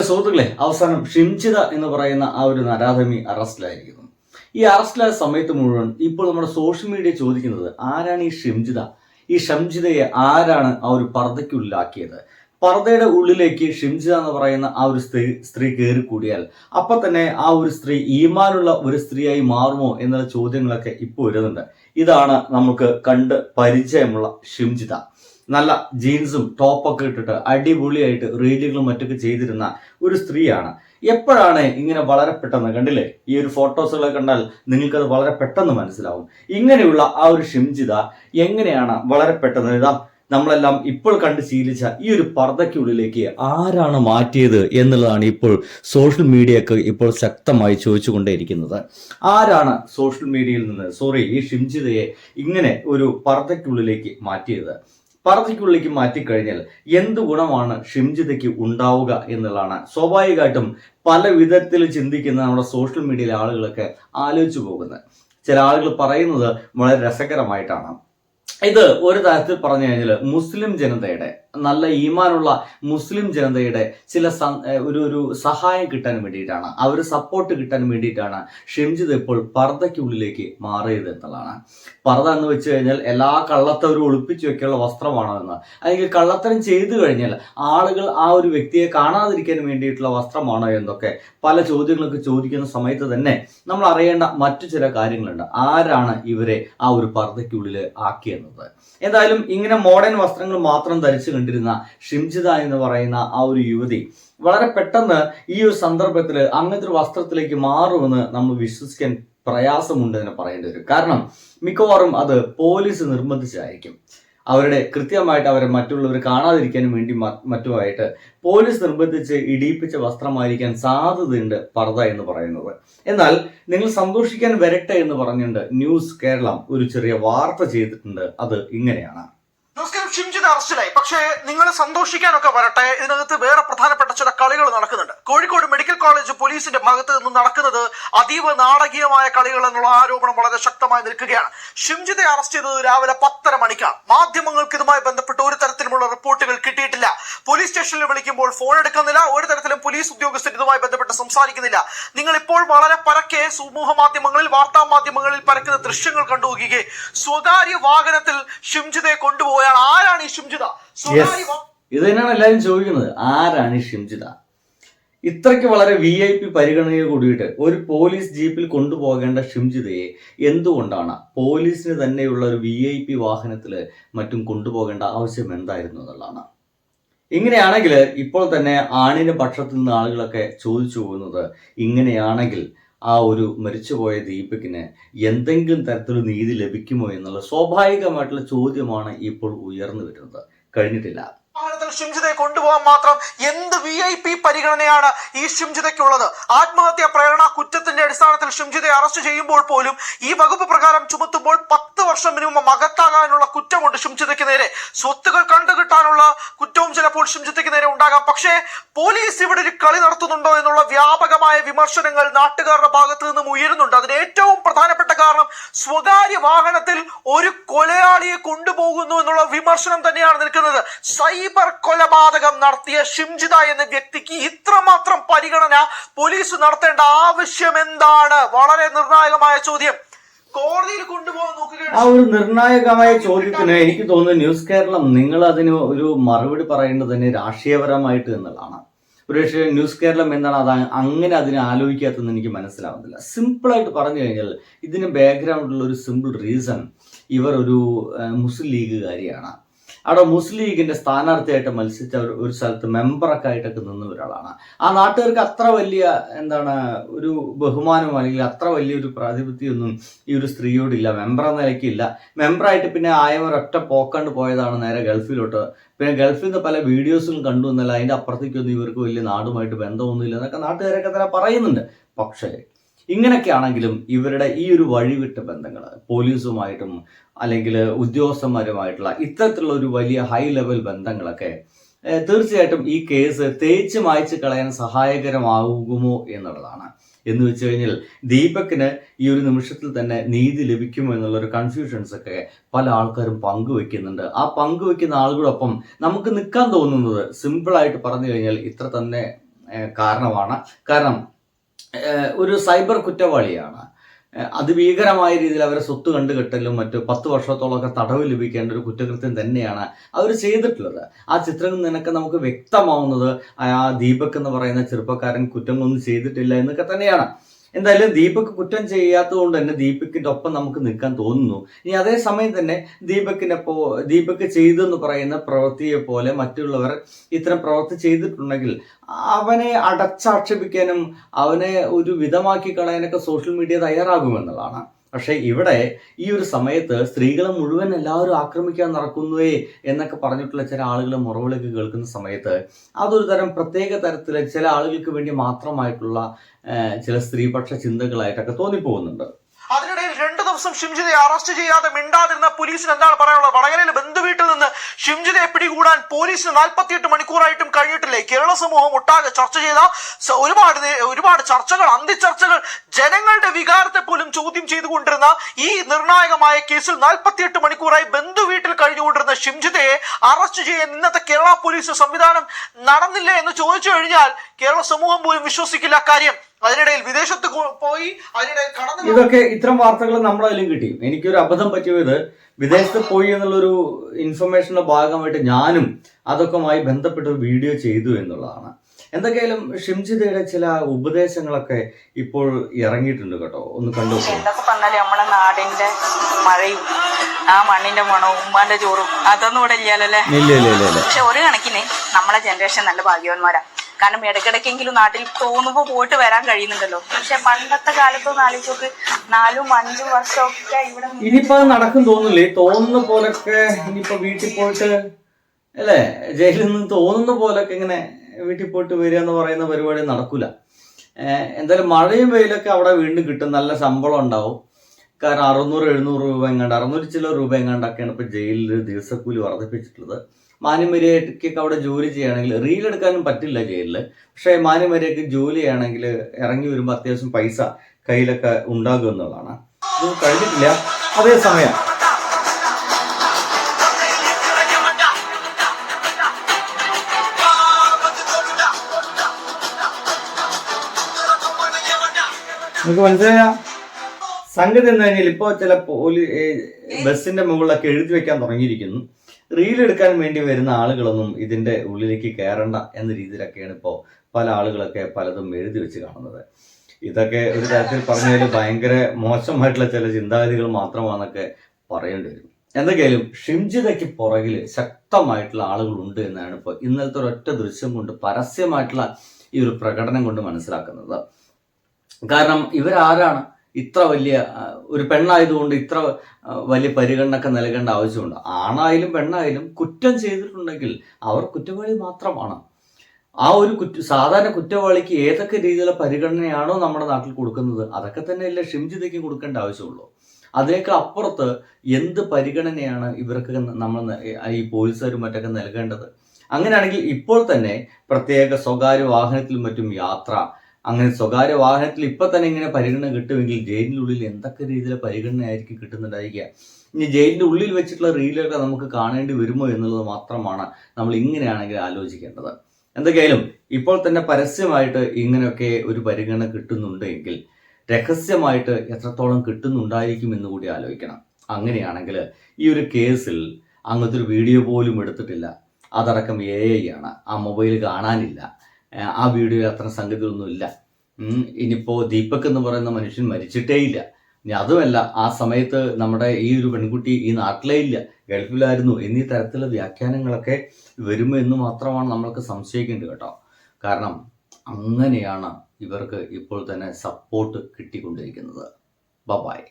സുഹൃത്തുക്കളെ അവസാനം ഷിംചിത എന്ന് പറയുന്ന ആ ഒരു നരാധമി അറസ്റ്റിലായിരിക്കുന്നു. ഈ അറസ്റ്റിലായ സമയത്ത് മുഴുവൻ ഇപ്പോൾ നമ്മുടെ സോഷ്യൽ മീഡിയ ചോദിക്കുന്നത് ആരാണ് ഈ ഷിംജിത ഈ ഷംജിതയെ ആരാണ് ആ ഒരു പർദ്ദയ്ക്കുള്ളിലാക്കിയത്? പർദ്ദയുടെ ഉള്ളിലേക്ക് ഷിംജിത എന്ന് പറയുന്ന ആ ഒരു സ്ത്രീ സ്ത്രീ കയറി കൂടിയാൽ അപ്പൊ തന്നെ ആ ഒരു സ്ത്രീ ഈമാനുള്ള ഒരു സ്ത്രീയായി മാറുമോ എന്നുള്ള ചോദ്യങ്ങളൊക്കെ ഇപ്പോൾ വരുന്നുണ്ട്. ഇതാണ് നമുക്ക് കണ്ട് പരിചയമുള്ള ഷിംജിത നല്ല ജീൻസും ടോപ്പൊക്കെ ഇട്ടിട്ട് അടിപൊളിയായിട്ട് റീലുകളും മറ്റൊക്കെ ചെയ്തിരുന്ന ഒരു സ്ത്രീയാണ്. എപ്പോഴാണ് ഇങ്ങനെ വളരെ പെട്ടെന്ന് കണ്ടില്ലേ? ഈ ഒരു ഫോട്ടോസുകളെ കണ്ടാൽ നിങ്ങൾക്കത് വളരെ പെട്ടെന്ന് മനസ്സിലാവും. ഇങ്ങനെയുള്ള ആ ഒരു ഷിംജിത എങ്ങനെയാണ് വളരെ പെട്ടെന്ന്? ഇതാ നമ്മളെല്ലാം ഇപ്പോൾ കണ്ട് ശീലിച്ച ഈ ഒരു പർദ്ദയ്ക്കുള്ളിലേക്ക് ആരാണ് മാറ്റിയത് എന്നുള്ളതാണ് ഇപ്പോൾ സോഷ്യൽ മീഡിയക്ക് ഇപ്പോൾ ശക്തമായി ചോദിച്ചുകൊണ്ടേയിരിക്കുന്നത്. ആരാണ് സോഷ്യൽ മീഡിയയിൽ നിന്ന് സോറി ഈ ഷിംജിതയെ ഇങ്ങനെ ഒരു പർദ്ദയ്ക്കുള്ളിലേക്ക് മാറ്റിയത്? പർദ്ദയ്ക്കുള്ളിലേക്ക് മാറ്റിക്കഴിഞ്ഞാൽ എന്ത് ഗുണമാണ് ഷിംജിതയ്ക്ക് ഉണ്ടാവുക എന്നുള്ളതാണ്. സ്വാഭാവികമായിട്ടും പല വിധത്തിൽ ചിന്തിക്കുന്ന നമ്മുടെ സോഷ്യൽ മീഡിയയിലെ ആളുകളൊക്കെ ആലോചിച്ചു പോകുന്നത്. ചില ആളുകൾ പറയുന്നത് വളരെ രസകരമായിട്ടാണ്. ഇത് ഒരു തരത്തിൽ പറഞ്ഞു കഴിഞ്ഞാൽ മുസ്ലിം ജനതയുടെ നല്ല ഈമാനുള്ള മുസ്ലിം ജനതയുടെ ചില ഒരു ഒരു സഹായം കിട്ടാൻ വേണ്ടിയിട്ടാണ്. ആ ഒരു സപ്പോർട്ട് കിട്ടാൻ വേണ്ടിയിട്ടാണ് ഷംജിദ് ഇപ്പോൾ പർദ്ദയ്ക്കുള്ളിലേക്ക് മാറിയത് എന്നുള്ളതാണ്. പർദ്ദ എന്ന് വെച്ച് കഴിഞ്ഞാൽ എല്ലാ കള്ളത്തവരും ഒളിപ്പിച്ചു വെക്കാനുള്ള വസ്ത്രമാണോ എന്ന്. അല്ലെങ്കിൽ കള്ളത്തരം ചെയ്തു കഴിഞ്ഞാൽ ആളുകൾ ആ ഒരു വ്യക്തിയെ കാണാതിരിക്കാൻ വേണ്ടിയിട്ടുള്ള വസ്ത്രമാണോ എന്നൊക്കെ പല ചോദ്യങ്ങളൊക്കെ ചോദിക്കുന്ന സമയത്ത് തന്നെ നമ്മൾ അറിയേണ്ട മറ്റു ചില കാര്യങ്ങളുണ്ട്. ആരാണ് ഇവരെ ആ ഒരു പർദ്ദയ്ക്കുള്ളിൽ ആക്കിയെന്നത്? എന്തായാലും ഇങ്ങനെ മോഡേൺ വസ്ത്രങ്ങൾ മാത്രം ധരിച്ചു കണ്ടിരുന്ന ഷിംജിത എന്ന് പറയുന്ന ആ ഒരു യുവതി വളരെ പെട്ടെന്ന് ഈ ഒരു സന്ദർഭത്തിൽ അങ്ങനത്തെ ഒരു വസ്ത്രത്തിലേക്ക് മാറുമെന്ന് നമ്മൾ വിശ്വസിക്കാൻ പ്രയാസമുണ്ട് എന്ന് പറയേണ്ടി വരും. കാരണം മിക്കവാറും അത് പോലീസ് നിർബന്ധിച്ചായിരിക്കും അവരുടെ കൃത്യമായിട്ട് അവരെ മറ്റുള്ളവർ കാണാതിരിക്കാനും വേണ്ടി മറ്റുമായിട്ട് പോലീസ് നിർബന്ധിച്ച് ഇടിയിപ്പിച്ച വസ്ത്രമായിരിക്കാൻ സാധ്യതയുണ്ട് പർദ്ദ എന്ന് പറയുന്നത്. എന്നാൽ നിങ്ങൾ സന്തോഷിക്കാൻ വരട്ടെ എന്ന് പറഞ്ഞുകൊണ്ട് ന്യൂസ് കേരളം ഒരു ചെറിയ വാർത്ത ചെയ്തിട്ടുണ്ട്. അത് ഇങ്ങനെയാണ്. നമസ്കാരം ഷിംജിത് അറസ്റ്റിലായി പക്ഷേ നിങ്ങൾ സന്തോഷിക്കാനൊക്കെ വരട്ടെ. ഇതിനകത്ത് വേറെ പ്രധാനപ്പെട്ട ചില കളികൾ നടക്കുന്നുണ്ട്. കോഴിക്കോട് മെഡിക്കൽ കോളേജ് പോലീസിന്റെ ഭാഗത്ത് നിന്ന് നടക്കുന്നത് അതീവ നാടകീയമായ കളികൾ എന്നുള്ള ആരോപണം വളരെ ശക്തമായി നിൽക്കുകയാണ്. ഷിംജിത്തെ അറസ്റ്റ് ചെയ്തത് രാവിലെ പത്തര മണിക്കാണ്. മാധ്യമങ്ങൾക്ക് ഇതുമായി ബന്ധപ്പെട്ട് ഒരു തരത്തിലുമുള്ള റിപ്പോർട്ടുകൾ കിട്ടിയിട്ടില്ല. പോലീസ് സ്റ്റേഷനിൽ വിളിക്കുമ്പോൾ ഫോൺ എടുക്കുന്നില്ല. ഒരു തരത്തിലും പോലീസ് ഉദ്യോഗസ്ഥർ ഇതുമായി ബന്ധപ്പെട്ട് സംസാരിക്കുന്നില്ല. നിങ്ങൾ ഇപ്പോൾ വളരെ പരക്കെ സമൂഹ മാധ്യമങ്ങളിൽ വാർത്താ മാധ്യമങ്ങളിൽ പരക്കുന്ന ദൃശ്യങ്ങൾ കണ്ടുപോകുകയെ സ്വകാര്യ വാഹനത്തിൽ ഷിംജിതയെ കൊണ്ടുപോയാൽ ആരാണ് ഈ ഷിംജിത? ഇത് തന്നെയാണ് എല്ലാവരും ചോദിക്കുന്നത്. ആരാണ് ഈ ഷിംജിത? ഇത്രയ്ക്ക് വളരെ വി ഐ പി പരിഗണനയെ കൂടിയിട്ട് ഒരു പോലീസ് ജീപ്പിൽ കൊണ്ടുപോകേണ്ട ഷിംജിതയെ എന്തുകൊണ്ടാണ് പോലീസിന് തന്നെയുള്ള ഒരു വി ഐ പി വാഹനത്തിൽ മറ്റും കൊണ്ടുപോകേണ്ട ആവശ്യം എന്തായിരുന്നു എന്നുള്ളതാണ്. ഇങ്ങനെയാണെങ്കിൽ ഇപ്പോൾ തന്നെ ആണിന്റെ പക്ഷത്തു നിന്ന് ആളുകളൊക്കെ ചോദിച്ചു പോകുന്നത് ഇങ്ങനെയാണെങ്കിൽ ആ ഒരു മരിച്ചുപോയ ദീപകിന് എന്തെങ്കിലും തരത്തിലുള്ള നീതി ലഭിക്കുമോ എന്നുള്ള സ്വാഭാവികമായിട്ടുള്ള ചോദ്യമാണ് ഇപ്പോൾ ഉയർന്നു വരുന്നത്. കഴിഞ്ഞിട്ടില്ല. ശുംജിതയെ കൊണ്ടുപോകാൻ മാത്രം എന്ത് വി ഐ പി പരിഗണനയാണ് ഈ ഷിംജിതയ്ക്കുള്ളത് ആത്മഹത്യാ പ്രേരണ കുറ്റത്തിന്റെ അടിസ്ഥാനത്തിൽ ഷിംജിതയെ അറസ്റ്റ് ചെയ്യുമ്പോൾ പോലും ഈ വകുപ്പ് പ്രകാരം ചുമത്തുമ്പോൾ പത്ത് വർഷം മിനിമം അകത്താകാനുള്ള കുറ്റമുണ്ട് ശുംചിതയ്ക്ക് നേരെ. സ്വത്തുകൾ കണ്ടുകിട്ടാനുള്ള കുറ്റവും ചിലപ്പോൾ ശുംചിതയ്ക്ക് നേരെ ഉണ്ടാകാം. പക്ഷേ പോലീസ് ഇവിടെ ഒരു കളി നടത്തുന്നുണ്ടോ എന്നുള്ള വ്യാപകമായ വിമർശനങ്ങൾ നാട്ടുകാരുടെ ഭാഗത്തു നിന്നും ഉയരുന്നുണ്ട്. അതിന് ഏറ്റവും പ്രധാനപ്പെട്ട കാരണം സ്വകാര്യ വാഹനത്തിൽ ഒരു കൊലയാളിയെ കൊണ്ടുപോകുന്നു എന്നുള്ള വിമർശനം തന്നെയാണ് നിൽക്കുന്നത്. സൈബർ കൊലപാതകം നടത്തിയ ഷിംജിത എന്ന വ്യക്തിക്ക് ഇത്രമാത്രം പരിഗണന പോലീസ് നടത്തേണ്ട ആവശ്യം എന്താണ്? വളരെ നിർണായകമായ ചോദ്യം. കോടതിയിൽ കൊണ്ടുപോകാൻ ആ ഒരു നിർണായകമായ ചോദ്യത്തിന് എനിക്ക് തോന്നുന്നു ന്യൂസ് കേരളം നിങ്ങൾ അതിന് ഒരു മറുപടി പറയേണ്ടത് തന്നെ രാഷ്ട്രീയപരമായിട്ട് എന്നുള്ളതാണ്. ഒരുപക്ഷെ ന്യൂസ് കേരളം എന്താണ് അത് അങ്ങനെ അതിനെ ആലോചിക്കാത്തതെന്ന് എനിക്ക് മനസ്സിലാവുന്നില്ല. സിമ്പിളായിട്ട് പറഞ്ഞു കഴിഞ്ഞാൽ ഇതിന് ബാക്ക്ഗ്രൗണ്ടിലുള്ള ഒരു സിമ്പിൾ റീസൺ ഇവർ ഒരു മുസ്ലിം ലീഗുകാരിയാണ് അവിടെ മുസ്ലിം ലീഗിന്റെ സ്ഥാനാർത്ഥിയായിട്ട് മത്സരിച്ച ഒരു സ്ഥലത്ത് മെമ്പറൊക്കെ ആയിട്ടൊക്കെ നിന്ന ഒരാളാണ്. ആ നാട്ടുകാർക്ക് അത്ര വലിയ എന്താണ് ഒരു ബഹുമാനം അല്ലെങ്കിൽ അത്ര വലിയൊരു പ്രാതിപത്യമൊന്നും ഈ ഒരു സ്ത്രീയോടില്ല മെമ്പർ എന്ന നിലയ്ക്കില്ല. മെമ്പറായിട്ട് പിന്നെ ആയവർ ഒറ്റ പോക്കണ്ട് പോയതാണ് നേരെ ഗൾഫിലോട്ട്. പിന്നെ ഗൾഫിൽ നിന്ന് പല വീഡിയോസും കണ്ടു എന്നല്ല അതിന്റെ അപ്പുറത്തേക്കൊന്നും ഇവർക്ക് വലിയ നാടുമായിട്ട് ബന്ധമൊന്നുമില്ല എന്നൊക്കെ നാട്ടുകാരൊക്കെ തന്നെ പറയുന്നുണ്ട്. പക്ഷേ ഇങ്ങനെയൊക്കെ ആണെങ്കിലും ഇവരുടെ ഈ ഒരു വഴിവിട്ട ബന്ധങ്ങൾ പോലീസുമായിട്ടും അല്ലെങ്കിൽ ഉദ്യോഗസ്ഥന്മാരുമായിട്ടുള്ള ഇത്തരത്തിലുള്ള ഒരു വലിയ ഹൈ ലെവൽ ബന്ധങ്ങളൊക്കെ തീർച്ചയായിട്ടും ഈ കേസ് തേച്ച് മായ്ച്ച് കളയാൻ സഹായകരമാകുമോ എന്നുള്ളതാണ്. എന്ന് വെച്ച് കഴിഞ്ഞാൽ ദീപക്കിന് ഈ ഒരു നിമിഷത്തിൽ തന്നെ നീതി ലഭിക്കുമോ എന്നുള്ള ഒരു കൺഫ്യൂഷൻസ് ഒക്കെ പല ആൾക്കാരും പങ്കുവെക്കുന്നുണ്ട്. ആ പങ്കുവെക്കുന്ന ആളുകളോടൊപ്പം നമുക്ക് നിൽക്കാൻ തോന്നുന്നത് സിമ്പിളായിട്ട് പറഞ്ഞു കഴിഞ്ഞാൽ ഇത്ര തന്നെ കാരണമാണ്. കാരണം ഒരു സൈബർ കുറ്റവാളിയാണ്. അത് അതിഭീകരമായ രീതിയിൽ അവരെ സ്വത്ത് കണ്ടുകെട്ടലും മറ്റു പത്ത് വർഷത്തോളമൊക്കെ തടവ് ലഭിക്കേണ്ട ഒരു കുറ്റകൃത്യം തന്നെയാണ് അവർ ചെയ്തിട്ടുള്ളത്. ആ ചിത്രങ്ങളിൽ നിനക്ക് നമുക്ക് വ്യക്തമാവുന്നത് ആ ദീപക് എന്ന് പറയുന്ന ചെറുപ്പക്കാരൻ കുറ്റങ്ങളൊന്നും ചെയ്തിട്ടില്ല എന്നൊക്കെ തന്നെയാണ്. എന്തായാലും ദീപക് കുറ്റം ചെയ്യാത്തത് കൊണ്ട് തന്നെ ദീപകിന്റെ ഒപ്പം നമുക്ക് നിൽക്കാൻ തോന്നുന്നു. ഇനി അതേ സമയം തന്നെ പോ ദീപക് ചെയ്തെന്ന് പറയുന്ന പ്രവൃത്തിയെ പോലെ മറ്റുള്ളവർ ഇത്തരം പ്രവൃത്തി ചെയ്തിട്ടുണ്ടെങ്കിൽ അവനെ അടച്ചാക്ഷേപിക്കാനും അവനെ ഒരു വിധമാക്കി കളയാനൊക്കെ സോഷ്യൽ മീഡിയ തയ്യാറാകുമെന്നുള്ളതാണ്. പക്ഷെ ഇവിടെ ഈ ഒരു സമയത്ത് സ്ത്രീകളെ മുഴുവൻ എല്ലാവരും ആക്രമിക്കാൻ നടക്കുന്നുവേ എന്നൊക്കെ പറഞ്ഞിട്ടുള്ള ചില ആളുകൾ മുറവിളിക്ക് കേൾക്കുന്ന സമയത്ത് അതൊരു തരം പ്രത്യേക തരത്തിലെ ചില ആളുകൾക്ക് വേണ്ടി മാത്രമായിട്ടുള്ള ചില സ്ത്രീപക്ഷ ചിന്തകളായിട്ടൊക്കെ തോന്നിപ്പോകുന്നുണ്ട്. അതിനിടയിൽ രണ്ടു ദിവസം ഷിംജിതയെ അറസ്റ്റ് ചെയ്യാതെ മിണ്ടാതിരുന്ന പോലീസിന് എന്താണ് പറയാനുള്ളത്? വടകരയിലെ ബന്ധുവീട്ടിൽ നിന്ന് ഷിംജിതയെ പിടികൂടാൻ പോലീസിന് നാൽപ്പത്തിയെട്ട് മണിക്കൂറായിട്ടും കഴിഞ്ഞിട്ടില്ലേ? കേരള സമൂഹം ഒട്ടാകെ ചർച്ച ചെയ്ത ഒരുപാട് ഒരുപാട് ചർച്ചകൾ അന്തിച്ചർച്ചകൾ ജനങ്ങളുടെ വികാരത്തെ പോലും ചോദ്യം ചെയ്തുകൊണ്ടിരുന്ന ഈ നിർണായകമായ കേസിൽ നാൽപ്പത്തിയെട്ട് മണിക്കൂറായി ബന്ധുവീട്ടിൽ കഴിഞ്ഞുകൊണ്ടിരുന്ന ഷിംജിതയെ അറസ്റ്റ് ചെയ്യാൻ ഇന്നത്തെ കേരള പോലീസ് സംവിധാനം നടന്നില്ല എന്ന് ചോദിച്ചു കഴിഞ്ഞാൽ കേരള സമൂഹം പോലും വിശ്വസിക്കില്ല. കാര്യം അതിനിടയിൽ വിദേശത്ത് പോയി അതിനിടയിൽ കടന്നു ഇതൊക്കെ ഇത്തരം വാർത്തകൾ നമ്മളതിലും കിട്ടി. എനിക്കൊരു അബദ്ധം പറ്റിയത് വിദേശത്ത് പോയി എന്നുള്ളൊരു ഇൻഫർമേഷന്റെ ഭാഗമായിട്ട് ഞാനും അതൊക്കെയുമായി ബന്ധപ്പെട്ട ഒരു വീഡിയോ ചെയ്തു എന്നുള്ളതാണ്. എന്തൊക്കെയായാലും ഷിംജിതയുടെ ചില ഉപദേശങ്ങളൊക്കെ ഇപ്പോൾ ഇറങ്ങിയിട്ടുണ്ട് കേട്ടോ. ഒന്ന് കണ്ടു നോക്കൂ. എന്തൊക്കെ പറഞ്ഞാലും നമ്മുടെ നാടിന്റെ മഴയും ആ മണ്ണിന്റെ മണവും ഉമ്മാന്റെ ചോറും അതൊന്നും ഇവിടെ ഇല്ലല്ലോ ഇല്ല ഇല്ല ഇല്ല ഇല്ല. പക്ഷെ ഒരു കണക്കിന് നമ്മളെ ജനറേഷൻ നല്ല ഭാഗ്യവാന്മാരാ. കാരണം ഇടയ്ക്കിടയ്ക്കെങ്കിലും നാട്ടിൽ തോന്നുമ്പോൾ പോയിട്ട് വരാൻ കഴിയുന്നുണ്ടല്ലോ. പക്ഷെ പണ്ടത്തെ കാലത്ത് ആലോചിച്ചോക്ക് നാലും അഞ്ചും വർഷമൊക്കെ ഇവിടെ ഇനിയിപ്പോ നടക്കും തോന്നില്ലേ തോന്നുന്ന പോലൊക്കെ ഇനിയിപ്പോ വീട്ടിൽ പോയിട്ട് അല്ലേ? ജയിലിൽ നിന്ന് തോന്നുന്ന പോലൊക്കെ ഇങ്ങനെ വീട്ടിൽ പോയിട്ട് വരിക എന്ന് പറയുന്ന പരിപാടി നടക്കൂല. എന്തായാലും മഴയും വെയിലൊക്കെ അവിടെ വീണ്ടും കിട്ടും. നല്ല ശമ്പളം ഉണ്ടാവും. കാരണം അറുന്നൂറ് എഴുന്നൂറ് രൂപ എങ്ങാണ്ട് അറുന്നൂറ് ചില രൂപ എങ്ങാണ്ടൊക്കെയാണ് ഇപ്പൊ ജയിലിൽ ദിവസക്കൂലി വർദ്ധിപ്പിച്ചിട്ടുള്ളത്. മാന്യമര്യാദയ്ക്കൊക്കെ അവിടെ ജോലി ചെയ്യുകയാണെങ്കിൽ റീൽ എടുക്കാനും പറ്റില്ല ജയിലിൽ പക്ഷേ മാന്യമര്യാദയ്ക്ക് ജോലി ചെയ്യുകയാണെങ്കിൽ ഇറങ്ങി വരുമ്പോൾ അത്യാവശ്യം പൈസ കയ്യിലൊക്കെ ഉണ്ടാകും എന്നുള്ളതാണ്. ഇത് കഴിഞ്ഞിട്ടില്ല. അതേസമയം നമുക്ക് മനസ്സിലായ? സംഗതി എന്താ കഴിഞ്ഞാൽ ഇപ്പോൾ ചില പോലീ ഏ, ബസ്സിന്റെ മുകളിലൊക്കെ എഴുതി വെക്കാൻ തുടങ്ങിയിരിക്കുന്നു. റീൽ എടുക്കാൻ വേണ്ടി വരുന്ന ആളുകളൊന്നും ഇതിന്റെ ഉള്ളിലേക്ക് കയറണ്ട എന്ന രീതിയിലൊക്കെയാണ് ഇപ്പോൾ പല ആളുകളൊക്കെ പലതും എഴുതി വെച്ച് കാണുന്നത്. ഇതൊക്കെ ഒരു തരത്തിൽ പറഞ്ഞാൽ ഭയങ്കര മോശമായിട്ടുള്ള ചില ചിന്താഗതികൾ മാത്രമാണെന്നൊക്കെ പറയേണ്ടി വരും. എന്തൊക്കെയാലും ഷിംജിതയ്ക്ക് പുറകിൽ ശക്തമായിട്ടുള്ള ആളുകളുണ്ട് എന്നാണ് ഇപ്പോൾ ഇന്നലത്തെ ഒരൊറ്റ ദൃശ്യം കൊണ്ട് പരസ്യമായിട്ടുള്ള ഈ ഒരു പ്രകടനം കൊണ്ട് മനസ്സിലാക്കുന്നത്. കാരണം ഇവരാരാണ്? ഇത്ര വലിയ ഒരു പെണ്ണായതുകൊണ്ട് ഇത്ര വലിയ പരിഗണനയൊക്കെ നൽകേണ്ട ആവശ്യമുണ്ട്. ആണായാലും പെണ്ണായാലും കുറ്റം ചെയ്തിട്ടുണ്ടെങ്കിൽ അവർ കുറ്റവാളി മാത്രമാണ്. ആ ഒരു കുറ്റ സാധാരണ കുറ്റവാളിക്ക് ഏതൊക്കെ രീതിയിലുള്ള പരിഗണനയാണോ നമ്മുടെ നാട്ടിൽ കൊടുക്കുന്നത് അതൊക്കെ തന്നെയല്ലേ ഷിംജിതയ്ക്ക് കൊടുക്കേണ്ട ആവശ്യമുള്ളൂ. അതിനേക്കാൾ അപ്പുറത്ത് എന്ത് പരിഗണനയാണ് ഇവർക്ക് നമ്മൾ ഈ പോലീസുകാരും മറ്റൊക്കെ നൽകേണ്ടത്? അങ്ങനെയാണെങ്കിൽ ഇപ്പോൾ തന്നെ പ്രത്യേക സ്വകാര്യ വാഹനത്തിലും മറ്റും യാത്ര അങ്ങനെ സ്വകാര്യ വാഹനത്തിൽ ഇപ്പൊ തന്നെ ഇങ്ങനെ പരിഗണന കിട്ടുമെങ്കിൽ ജയിലിനുള്ളിൽ എന്തൊക്കെ രീതിയിലെ പരിഗണനയായിരിക്കും കിട്ടുന്നുണ്ടായിരിക്കുക? ഇനി ജയിലിന്റെ ഉള്ളിൽ വെച്ചിട്ടുള്ള റീലൊക്കെ നമുക്ക് കാണേണ്ടി വരുമോ എന്നുള്ളത് മാത്രമാണ് നമ്മൾ ഇങ്ങനെയാണെങ്കിൽ ആലോചിക്കേണ്ടത്. എന്തൊക്കെയായാലും ഇപ്പോൾ തന്നെ പരസ്യമായിട്ട് ഇങ്ങനെയൊക്കെ ഒരു പരിഗണന കിട്ടുന്നുണ്ടെങ്കിൽ രഹസ്യമായിട്ട് എത്രത്തോളം കിട്ടുന്നുണ്ടായിരിക്കും എന്ന് കൂടി ആലോചിക്കണം. അങ്ങനെയാണെങ്കിൽ ഈ ഒരു കേസിൽ അങ്ങനത്തെ ഒരു വീഡിയോ പോലും എടുത്തിട്ടില്ല. അതടക്കം എ ആണ്. ആ മൊബൈൽ കാണാനില്ല. ആ വീഡിയോ അത്ര സംഗതിയൊന്നുമില്ല ഇനിയിപ്പോൾ ഇനിയിപ്പോ ദീപക് എന്ന് പറയുന്ന മനുഷ്യൻ മരിച്ചിട്ടേ ഇല്ല ഇനി അതുമല്ല ആ സമയത്ത് നമ്മുടെ ഈ ഒരു പെൺകുട്ടി ഈ നാട്ടിലേ ഇല്ല. ഗൾഫിലായിരുന്നു. എന്നീ തരത്തിലുള്ള വ്യാഖ്യാനങ്ങളൊക്കെ വരുമോ എന്ന് മാത്രമാണ് നമ്മൾക്ക് സംശയിക്കേണ്ടത് കേട്ടോ. കാരണം അങ്ങനെയാണ് ഇവർക്ക് ഇപ്പോൾ തന്നെ സപ്പോർട്ട് കിട്ടിക്കൊണ്ടിരിക്കുന്നത്. ബബായ്